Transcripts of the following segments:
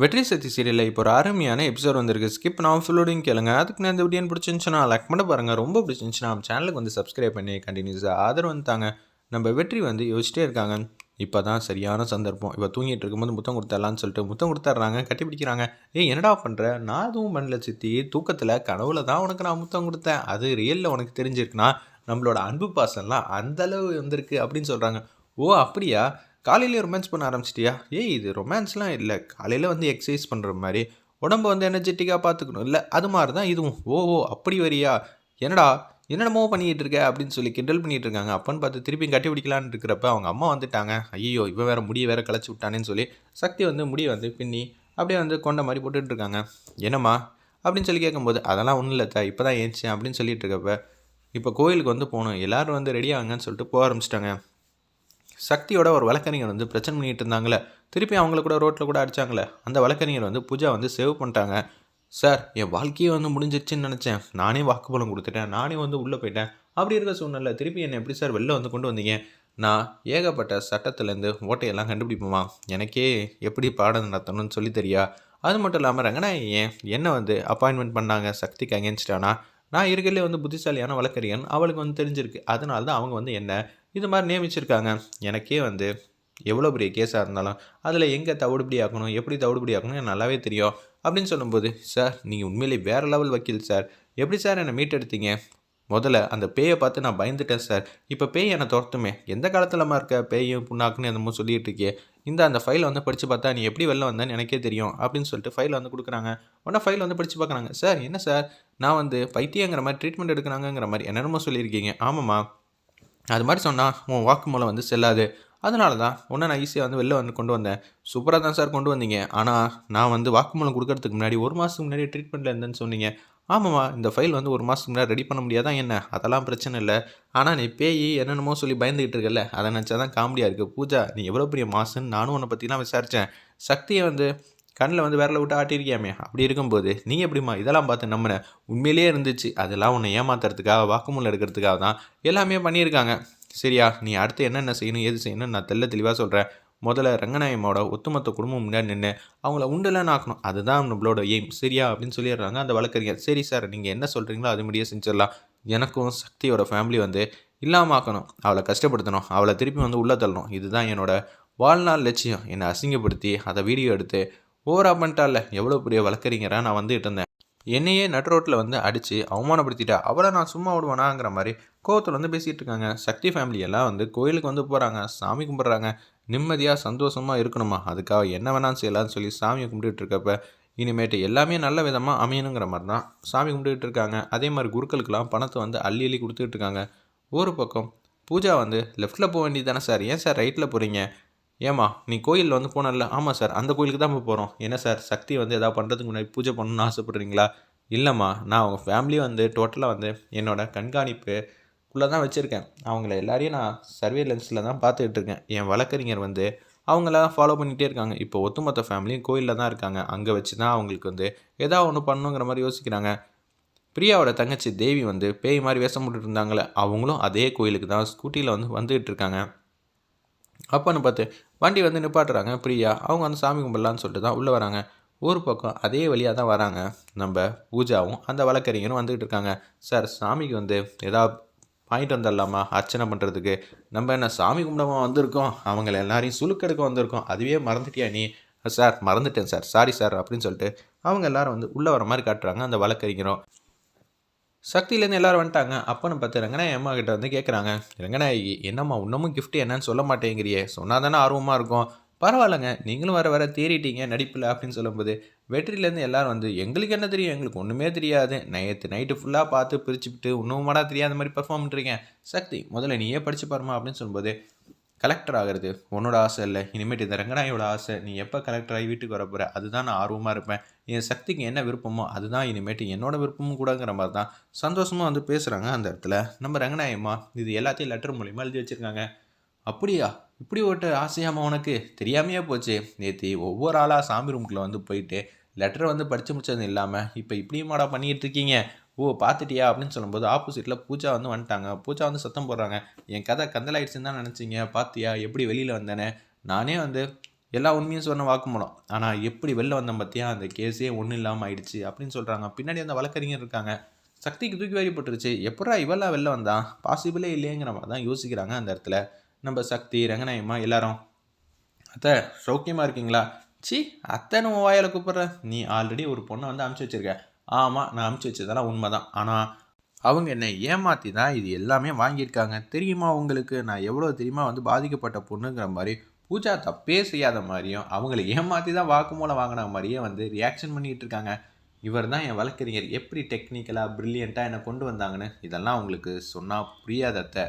வெற்றி சக்தி சீரியலில் இப்போ ஒரு அருமையான எபிசோட் வந்திருக்கு. ஸ்கிப் நான் ஃபுல்லோடையும் கேளுங்க. அதுக்கு நான் இந்த வீடியோ பிடிச்சிருந்துச்சுன்னா லைக் பண்ண பாருங்கள் ரொம்ப பிடிச்சிருந்துச்சுன்னா நம்ம சேனலுக்கு வந்து சப்ஸ்கிரைப் பண்ணி கண்டினியூஸாக ஆதரவு வந்துட்டாங்க. நம்ம வெற்றி வந்து யோசிச்சிட்டே இருக்காங்க. இப்போ தான் சரியான சந்தர்ப்பம். இப்போ தூங்கிட்டு இருக்கும்போது முத்தம் கொடுத்துடலான்னு சொல்லிட்டு முத்தம் கொடுத்துட்றாங்க. கட்டி பிடிக்கிறாங்க. ஏய் என்னடா பண்ணுற நான் எதுவும் பண்ணல சித்தி. தூக்கத்தில் கனவுல தான் உனக்கு நான் முத்தம் கொடுத்தேன். அது ரியலில் உனக்கு தெரிஞ்சிருக்குன்னா நம்மளோட அன்பு பாசம்லாம் அந்த அளவு வந்திருக்கு அப்படின்னு சொல்கிறாங்க ஓ அப்படியா? காலையிலே ரொமான்ஸ் பண்ண ஆரம்பிச்சிட்டியா? ஏய் இது ரொமான்ஸ்லாம் இல்லை. காலையில் வந்து எக்ஸசைஸ் பண்ணுற மாதிரி உடம்பு வந்து எனர்ஜெட்டிக்காக பார்த்துக்கணும் இல்லை அது மாதிரி தான் இதுவும். ஓ ஓ அப்படி வரியா? என்னடா என்னென்னமோ பண்ணிக்கிட்டு இருக்க அப்படின்னு சொல்லி கிண்டல் பண்ணிட்டு இருக்காங்க. அப்பன்னு பார்த்து திருப்பி கட்டி பிடிக்கலான்னு இருக்கிறப்ப அவங்க அம்மா வந்துட்டாங்க. ஐயோ இவன் வேறு முடியை வேறு களைச்சி விட்டானேன்னு சொல்லி சக்தி வந்து முடியை வந்து பின்னி அப்படியே வந்து கொண்ட மாதிரி போட்டுட்டு இருக்காங்க. என்னம்மா? அப்படின்னு சொல்லி கேட்கும்போது அதெல்லாம் ஒன்றும் இல்லை தா இப்போ தான் ஏன்ச்சேன் அப்படின்னு சொல்லிட்டு இருக்கப்ப இப்போ கோயிலுக்கு வந்து போகணும். எல்லாரும் வந்து ரெடி ஆகுங்கன்னு சொல்லிட்டு போக ஆரம்பிச்சிட்டாங்க. சக்தியோட ஒரு வழக்கறிஞர் வந்து பிரச்சனை பண்ணிட்டு இருந்தாங்களே திருப்பி அவங்கள கூட ரோட்டில் கூட அடிச்சாங்களே அந்த வழக்கறிஞர் வந்து பூஜா வந்து சேவ் பண்ணிட்டாங்க. சார் என் வாழ்க்கையே வந்து முடிஞ்சிருச்சுன்னு நினச்சேன். நானே வாக்குமூலம் கொடுத்துட்டேன். நானே வந்து உள்ளே போயிட்டேன். அப்படி இருக்க சூழ்நிலை திருப்பி என்னை எப்படி சார் வெளில வந்து கொண்டு வந்தீங்க? நான் ஏகப்பட்ட சட்டத்துலேருந்து ஓட்டையெல்லாம் கண்டுபிடிப்போமா? எனக்கே எப்படி பாடம் நடத்தணும்னு சொல்லி தெரியா? அது மட்டும் இல்லாமல் ரங்கனா ஏன் என்ன வந்து அப்பாயின்மெண்ட் பண்ணாங்க? சக்திக்கு அகேன்ஸ்டானா நான் இருக்கிறதுலே வந்து புத்திசாலியான வழக்கறிஞன். அவளுக்கு வந்து தெரிஞ்சிருக்கு. அதனால தான் அவங்க வந்து என்ன இது மாதிரி நியமிச்சிருக்காங்க. எனக்கே வந்து எவ்வளோ பெரிய கேஸாக இருந்தாலும் அதில் எங்கே தவிடுபடி ஆக்கணும் எப்படி தவிடுபடி ஆகணும் எனக்கு நல்லாவே தெரியும் அப்படின்னு சொல்லும்போது சார் நீங்கள் உண்மையிலே வேறு லெவல் வக்கீல் சார். எப்படி சார் என்னை மீட் எடுத்தீங்க முதல்ல அந்த பேயை பார்த்து நான் பயந்துட்டேன் சார். இப்போ பேய் என்னை துரத்துமே. எந்த காலத்துலமா இருக்க பேயும் புண்ணாக்குன்னு என்னமோ சொல்லிகிட்டு இருக்கே. இந்த அந்த ஃபைலை வந்து படித்து பார்த்தா நீ எப்படி வெளில வந்தேன்னு எனக்கே தெரியும் அப்படின்னு சொல்லிட்டு ஃபைல் வந்து கொடுக்குறாங்க. உடனே ஃபைல் வந்து படித்து பார்க்குறாங்க. சார் என்ன சார்? நான் வந்து பைத்தியங்கிற மாதிரி ட்ரீட்மெண்ட் எடுக்கிறாங்கங்கிற மாதிரி என்னென்னமோ சொல்லியிருக்கீங்க. ஆமாம்மா. அது மாதிரி சொன்னால் உன் வாக்கு மூலம் வந்து செல்லாது. அதனால தான் உன்னை நான் ஈஸியாக வந்து வெளில வந்து கொண்டு வந்தேன். சூப்பராக தான் சார் கொண்டு வந்தீங்க. ஆனால் நான் வந்து வாக்குமூலம் கொடுக்கறதுக்கு முன்னாடி ஒரு மாதத்துக்கு முன்னாடி ட்ரீட்மெண்ட்டில் இருந்தேன்னு சொன்னீங்க. ஆமாம்மா இந்த ஃபைல் வந்து ஒரு மாதத்துக்கு முன்னாடி ரெடி பண்ண முடியாதான் என்ன? அதெல்லாம் பிரச்சனை இல்லை. ஆனால் நீ பேய் என்னென்னமோ சொல்லி பயந்துகிட்டு இருக்கல அதை நினச்சா தான் காமெடியாக இருக்குது பூஜா நீ எவ்வளோ பெரிய மாசுன்னு நானும் உன்னை பற்றிலாம் விசாரித்தேன் சக்தியை வந்து கண்ணில் வந்து விரல விட்டு ஆட்டியிருக்கியாமே? அப்படி இருக்கும்போது நீ எப்படிம்மா இதெல்லாம் பார்த்து நம்மன உண்மையிலேயே இருந்துச்சு. அதெல்லாம் உன்னை ஏமாத்துறதுக்காக வாக்குமூலம் எடுக்கிறதுக்காக தான் எல்லாமே பண்ணியிருக்காங்க. சரியா நீ அடுத்து என்னென்ன செய்யணும் எது செய்யணும் நான் தெல்ல தெளிவாக சொல்கிறேன் முதல்ல ரங்கநாயமோட ஒத்துமொத்த குடும்பம் முன்னாடி நின்று அவங்கள உண்டலன்னு ஆக்கணும் அதுதான் நம்மளோட எய்ம் சரியா? அப்படின்னு சொல்லிடுறாங்க. அந்த வழக்கறிஞர் சரி சார் நீங்கள் என்ன சொல்கிறீங்களோ அது முடியே செஞ்சிடலாம். எனக்கும் சக்தியோட ஃபேமிலி வந்து இல்லாமல் ஆக்கணும். அவளை கஷ்டப்படுத்தணும். அவளை திருப்பி வந்து உள்ளே தள்ளணும். இதுதான் என்னோட வாழ்நாள் லட்சியம். என்னை அசிங்கப்படுத்தி அதை வீடியோ எடுத்து ஓவரா பண்ணிட்டால எவ்வளோ பெரிய வழக்கறிஞராக நான் வந்துகிட்டு இருந்தேன். என்னையே நட் ரோட்டில் வந்து அடித்து அவமானப்படுத்திட்டா. அவளை நான் சும்மா விடுவேனாங்கிற மாதிரி கோவத்தில் வந்து பேசிகிட்டு இருக்காங்க. சக்தி ஃபேமிலி எல்லாம் வந்து கோயிலுக்கு வந்து போகிறாங்க சாமி கும்பிட்றாங்க. நிம்மதியாக சந்தோஷமாக இருக்கணுமா? அதுக்காக என்ன வேணாலும் செய்யலாம்னு சொல்லி சாமியை கும்பிட்டுட்டு இருக்கப்ப இனிமேட்டு எல்லாமே நல்ல விதமாக அமையணுங்கிற மாதிரி தான் சாமி கும்பிட்டுட்டு இருக்காங்க. அதே மாதிரி குருக்களுக்கெல்லாம் பணத்தை வந்து அள்ளி அள்ளி கொடுத்துட்டு இருக்காங்க. ஒரு பக்கம் பூஜா வந்து லெஃப்ட்டில் போக வேண்டியது தானே சார்? ஏன் சார் ரைட்டில் போகிறீங்க ஏம்மா நீ கோயிலில் வந்து போனல ஆமாம் சார் அந்த கோயிலுக்கு தான் போய் போகிறோம் என்ன சார் சக்தி வந்து எதாவது பண்ணுறதுக்கு முன்னாடி பூஜை பண்ணணும்னு ஆசைப்பட்றீங்களா? இல்லைம்மா நான் அவங்க ஃபேமிலியை வந்து டோட்டலாக வந்து என்னோடய கண்காணிப்பு உள்ளே தான் வச்சுருக்கேன். அவங்கள எல்லாரையும் நான் சர்வேலன்ஸில் தான் பார்த்துக்கிட்டு இருக்கேன். என் வழக்கறிஞர் வந்து அவங்களாம் ஃபாலோ பண்ணிகிட்டே இருக்காங்க. இப்போ ஒட்டுமொத்த ஃபேமிலியும் கோயிலில் தான் இருக்காங்க. அங்கே வச்சு தான் அவங்களுக்கு வந்து ஏதாவது ஒன்று பண்ணணுங்கிற மாதிரி யோசிக்கிறாங்க. பிரியாவோட தங்கச்சி தேவி வந்து பேய் மாதிரி வேஷம் போட்டுட்டு இருந்தாங்களே அவங்களும் அதே கோயிலுக்கு தான் ஸ்கூட்டியில் வந்து வந்துகிட்டு இருக்காங்க. அப்போன்னு பார்த்து வண்டி வந்து நிப்பாட்டுறாங்க. பிரியா அவங்க வந்து சாமி கும்பிடலான்னு சொல்லிட்டு தான் உள்ளே வராங்க. ஒரு பக்கம் அதே வழியாக தான் வராங்க. நம்ம பூஜாவும் அந்த வழக்கறிஞரும் வந்துக்கிட்டு இருக்காங்க. சார் சாமிக்கு வந்து ஏதாவது வாங்கிட்டு வந்துடலாமா? அர்ச்சனை பண்ணுறதுக்கு நம்ம என்ன சாமி கும்பிடமா வந்திருக்கோம்? அவங்கள எல்லாரையும் சுழுக்கெடுக்க வந்திருக்கோம். அதுவே மறந்துட்டியா நீ? சார் மறந்துட்டேன் சார். சாரி சார் அப்படின்னு சொல்லிட்டு அவங்க எல்லாரும் வந்து உள்ளே வர மாதிரி காட்டுறாங்க. அந்த வழக்கறிஞரும். சக்தியிலேருந்து எல்லாரும் வந்துட்டாங்க. அப்போன்னு பார்த்து ரங்கநாயகி அம்மா கிட்ட வந்து கேட்குறாங்க ரங்கநாயகி என்னம்மா இன்னமும் கிஃப்ட் என்னன்னு சொல்ல மாட்டேங்கிறியே. சொன்னால் தானே ஆர்வமாக இருக்கும். பரவாயில்லைங்க. நீங்களும் வர வர தேறிட்டீங்க நடிப்பில் அப்படின்னு சொல்லும்போது வெற்றிலேருந்து எல்லோரும் வந்து எங்களுக்கு என்ன தெரியும்? எங்களுக்கு ஒன்றுமே தெரியாது. நேற்று நைட்டு ஃபுல்லாக பார்த்து பிரிச்சுவிட்டு இன்னும் மடா தெரியாத மாதிரி பெர்ஃபார்ம் பண்ணுறீங்க சக்தி முதல்ல நீயே படித்து பாருமா அப்படின்னு சொல்லும்போது கலெக்டர் ஆகிறது உன்னோட ஆசை இல்லை. இனிமேட்டு இந்த ரங்கநாயோட ஆசை. நீ எப்போ கலெக்டர் ஆகி வீட்டுக்கு வர போகிற அதுதான் நான் ஆர்வமாக இருப்பேன். என் சக்திக்கு என்ன விருப்பமோ அதுதான் இனிமேட்டு என்னோட விருப்பமும் கூடங்கிற மாதிரி தான். சந்தோஷமாக வந்து பேசுகிறாங்க அந்த இடத்துல. நம்ம ரங்கநாயம்மா இது எல்லாத்தையும் லெட்டர் மூலிமா எழுதி வச்சுருக்காங்க. அப்படியா? இப்படி ஓட்டு ஆசையாமா உனக்கு தெரியாமையே போச்சு. நேற்று ஒவ்வொரு ஆளாக சாமி ரூம்குள்ளே வந்து போயிட்டு லெட்டரை வந்து படித்து முடிச்சது இல்லாமல் இப்போ இப்படியுமாடா பண்ணிகிட்டு இருக்கீங்க? ஓ பார்த்துட்டியா அப்படின்னு சொல்லும்போது ஆப்போசிட்டில் பூஜா வந்து வந்துட்டாங்க. பூஜா வந்து சத்தம் போடுறாங்க. என் கதை கந்தலாயிடுச்சுன்னு தான் நினச்சிங்க. பார்த்தியா எப்படி வெளியில் வந்தேனே நானே வந்து எல்லா உண்மையும் சொன்ன வாக்குமூலம். ஆனால் எப்படி வெளில வந்தேன் பார்த்தியா அந்த கேஸே ஒன்றும் இல்லாமல் ஆயிடுச்சு அப்படின்னு சொல்கிறாங்க பின்னாடி அந்த வழக்கறிஞர் இருக்காங்க. சக்திக்கு தூக்கி வாரி போட்டுருச்சு. எப்படா இவெல்லாம் வெளில வந்தான்? பாசிபிளே இல்லைங்கிற மாதிரி தான் யோசிக்கிறாங்க அந்த இடத்துல. நம்ம சக்தி ரங்கநாயம்மா எல்லாரும். அத்தை சௌக்கியமாக இருக்கீங்களா? சி அத்தை நம்ம வாயால் கூப்பிட்ற. நீ ஆல்ரெடி ஒரு பொண்ணை வந்து அமுச்சு வச்சிருக்க. ஆமாம் நான் அமுச்சு வச்சதெல்லாம் உண்மை தான் ஆனால் அவங்க என்னை ஏமாற்றி தான் இது எல்லாமே வாங்கியிருக்காங்க. தெரியுமா உங்களுக்கு? நான் எவ்வளோ தெரியுமா வந்து பாதிக்கப்பட்ட பொண்ணுங்கிற மாதிரி பூஜா தப்பே செய்யாத மாதிரியும் அவங்கள ஏமாற்றி தான் வாக்குமூலம் வாங்கின மாதிரியே வந்து ரியாக்ஷன் பண்ணிகிட்டு இருக்காங்க. இவர் தான் என் வழக்கறிஞர். எப்படி டெக்னிக்கலாக ப்ரில்லியண்ட்டாக என்னை கொண்டு வந்தாங்கன்னு இதெல்லாம் உங்களுக்கு சொன்னால் புரியாத அத்தை.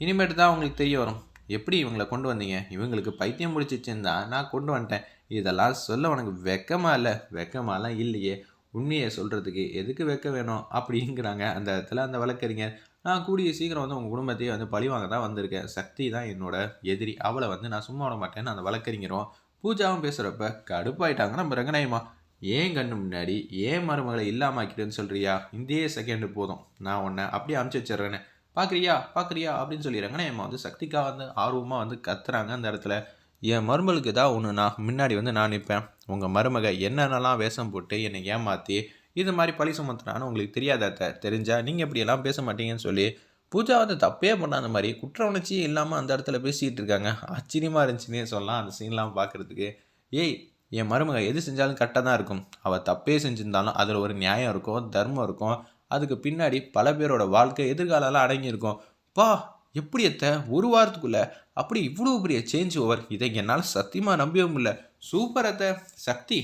இனிமேட்டு தான் உங்களுக்கு தெரிய வரும். எப்படி இவங்களை கொண்டு வந்தீங்க? இவங்களுக்கு பைத்தியம் முடிச்சிச்சுன்னு நான் கொண்டு வந்துட்டேன். இதெல்லாம் சொல்ல உனக்கு வெக்கமா இல்லை? வெக்கமாலாம் இல்லையே. உண்மையை சொல்கிறதுக்கு எதுக்கு வெக்க வேணும்? அப்படிங்கிறாங்க. அந்த இடத்துல அந்த வழக்கறிஞர் நான் கூடிய சீக்கிரம் வந்து உங்கள் குடும்பத்தையே வந்து பழிவாங்க தான் வந்திருக்கேன். சக்தி தான் என்னோட எதிரி. அவளை வந்து நான் சும்மா விட மாட்டேன்னு அந்த வழக்கறிஞரும் பூஜாவும் பேசுகிறப்ப கடுப்பாயிட்டாங்க நம்ம ரங்கநாயமா ஏன் கண்ணு முன்னாடி? ஏன் மருமகளை இல்லாமாக்கிட்டேன்னு சொல்கிறியா இந்தியே செகண்டு போதும். நான் உன்னை அப்படியே அமுச்சு வச்சிடுறேன்னு. பார்க்குறியா பார்க்குறியா அப்படின்னு சொல்லி ரங்கநாயம்மா வந்து சக்திக்காக வந்து ஆர்வமாக வந்து கத்துறாங்க அந்த இடத்துல. என் மருமகளுக்கு தான் ஒன்று நான் முன்னாடி வந்து நான் நிற்பேன் உங்கள் மருமக என்னென்னலாம் வேஷம் போட்டு என்னை ஏமாற்றி இது மாதிரி பழி சுமத்துனான்னு உங்களுக்கு தெரியாத தெரிஞ்சால் நீங்கள் இப்படியெல்லாம் பேச மாட்டீங்கன்னு சொல்லி பூஜா வந்து தப்பே பண்ணாத மாதிரி குற்ற உணர்ச்சியே இல்லாமல் அந்த இடத்துல பேசிகிட்டு இருக்காங்க. ஆச்சரியமாக இருந்துச்சுன்னே சொல்லலாம் அந்த சீன்லாம் பார்க்குறதுக்கு ஏய் என் மருமக எது செஞ்சாலும் கரெக்டாக தான் இருக்கும். அவள் தப்பே செஞ்சிருந்தாலும் அதில் ஒரு நியாயம் இருக்கும் தர்மம் இருக்கும். அதுக்கு பின்னாடி பல பேரோட வாழ்க்கை எதிர்காலம்லாம் அடங்கியிருக்கும். பா எப்படி எத்த ஒரு வாரத்துக்குள்ள அப்படி இவ்வளோ பெரிய சேஞ்ச் ஓவர் இதை என்னால் சத்தியமாக நம்பவே முடியல. சூப்பர் அத்த. சக்தி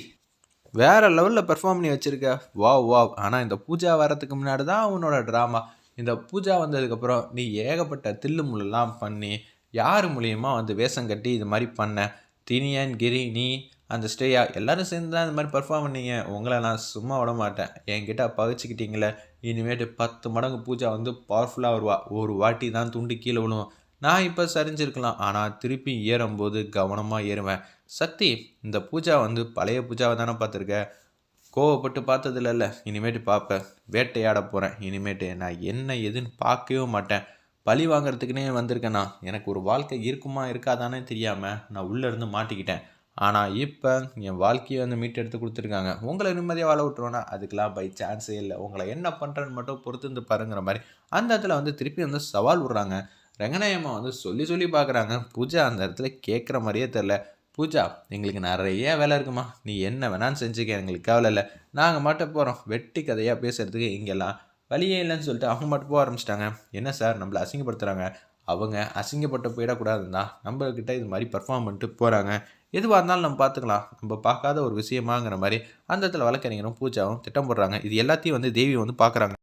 வேறு லெவலில் பெர்ஃபார்ம் பண்ணி வச்சுருக்க. வா வா ஆனால் இந்த பூஜா வரதுக்கு முன்னாடி தான் உன்னோட ட்ராமா இந்த பூஜா வந்ததுக்கப்புறம் நீ ஏகப்பட்ட தில்லு முள்ளெல்லாம் பண்ணி யார் மூலியமாக வந்து வேஷம் கட்டி இது மாதிரி பண்ண? தினியன் கிரி நீ அந்த ஸ்டேயா எல்லோரும் சேர்ந்து தான் இந்த மாதிரி பர்ஃபார்ம் பண்ணீங்க. உங்களை நான் சும்மா விட மாட்டேன். என்கிட்ட பகிச்சுக்கிட்டீங்களே. இனிமேட்டு பத்து மடங்கு பூஜா வந்து பவர்ஃபுல்லாக வருவா. ஒரு வாட்டி தான் துண்டு கீழே விழுவோம். நான் இப்போ சரிஞ்சிருக்கலாம். ஆனால் திருப்பி ஏறும்போது கவனமாக ஏறுவேன். சக்தி இந்த பூஜா வந்து பழைய பூஜாவை தானே பார்த்துருக்க? கோவப்பட்டு பார்த்ததில்லல்ல. இனிமேட்டு பார்ப்பேன் வேட்டையாட போகிறேன் இனிமேட்டு நான் என்ன எதுன்னு பார்க்கவே மாட்டேன். பழி வாங்குறதுக்குனே வந்திருக்கேண்ணா எனக்கு ஒரு வாழ்க்கை இருக்குமா இருக்காதானே தெரியாமல் நான் உள்ளேருந்து மாட்டிக்கிட்டேன். ஆனால் இப்போ என் வாழ்க்கையை வந்து மீட்டெடுத்து கொடுத்துருக்காங்க. உங்களை நிம்மதியாக வாழ விட்டுருவோன்னா அதுக்கெலாம் பை சான்ஸே இல்லை. உங்களை என்ன பண்ணுறேன்னு மட்டும் பொறுத்து இருந்து பாருங்கிற மாதிரி அந்த இடத்துல வந்து திருப்பி வந்து சவால் விட்றாங்க. ரங்கநாயம்மா வந்து சொல்லி சொல்லி பார்க்குறாங்க பூஜா அந்த இடத்துல கேட்குற மாதிரியே தெரில பூஜா எங்களுக்கு நிறைய வேலை இருக்குமா. நீ என்ன வேணான்னு செஞ்சுக்க. எங்களுக்கு கவலை இல்லை. நாங்கள் மட்டும் போகிறோம் வெட்டி கதையாக பேசுகிறதுக்கு இங்கெல்லாம் வழியே இல்லைன்னு சொல்லிட்டு அவங்க மட்டும் போக ஆரம்பிச்சிட்டாங்க. என்ன சார்? நம்மளை அசிங்கப்படுத்துகிறாங்க அவங்க அசிங்கப்பட்டு போயிடக்கூடாதுன்னா நம்மக்கிட்ட இது மாதிரி பர்ஃபார்ம் பண்ணிட்டு போகிறாங்க எதுவாக இருந்தாலும் நம்ம பார்த்துக்கலாம். நம்ம பார்க்காத ஒரு விஷயமாங்கிற மாதிரி அந்த இடத்துல வழக்கறிஞரும் பூஜாவும் திட்டம் போடுறாங்க. இது எல்லாத்தையும் வந்து தேவி வந்து பார்க்குறாங்க.